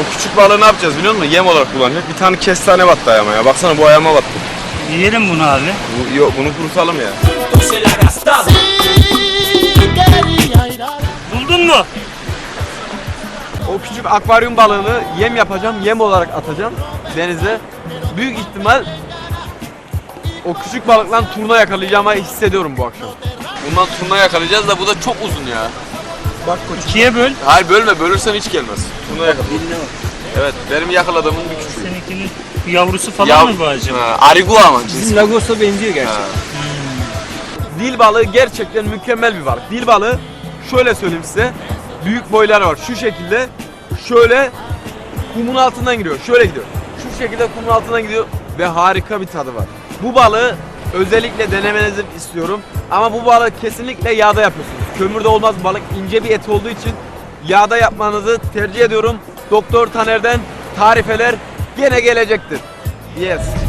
O küçük balığı ne yapacağız biliyor musun? Yem olarak kullanacak. Bir tane kestane battı ayağıma ya. Baksana bu ayağıma battı. Yiyelim bunu abi. Bu, yok bunu kurutalım ya. Buldun mu? O küçük akvaryum balığını yem yapacağım, yem olarak atacağım denize. Büyük ihtimal o küçük balıkla turna yakalayacağımı hissediyorum bu akşam. Bundan turna yakalayacağız da bu da çok uzun ya. Bak koçum. İkiye böl. Hayır bölme bölürsen hiç gelmez. Turna yakalayacağız. Evet benim yakaladığımın bir küçüğü. Seninkinin yavrusu falan Yav- mı bu acaba? Ha, Arigua ama cinsi. Bizim Lagos'a benziyor gerçekten. Ha. Dil balığı gerçekten mükemmel bir balık. Dil balığı şöyle söyleyeyim size. Büyük boyları var. Şu şekilde şöyle kumun altından gidiyor. Şöyle gidiyor. Şu şekilde kumun altından gidiyor ve harika bir tadı var. Bu balığı özellikle denemenizi istiyorum. Ama bu balığı kesinlikle yağda yapıyorsunuz. Kömürde olmaz balık ince bir et olduğu için yağda yapmanızı tercih ediyorum. Doktor Taner'den tarifeler gene gelecektir. Yes.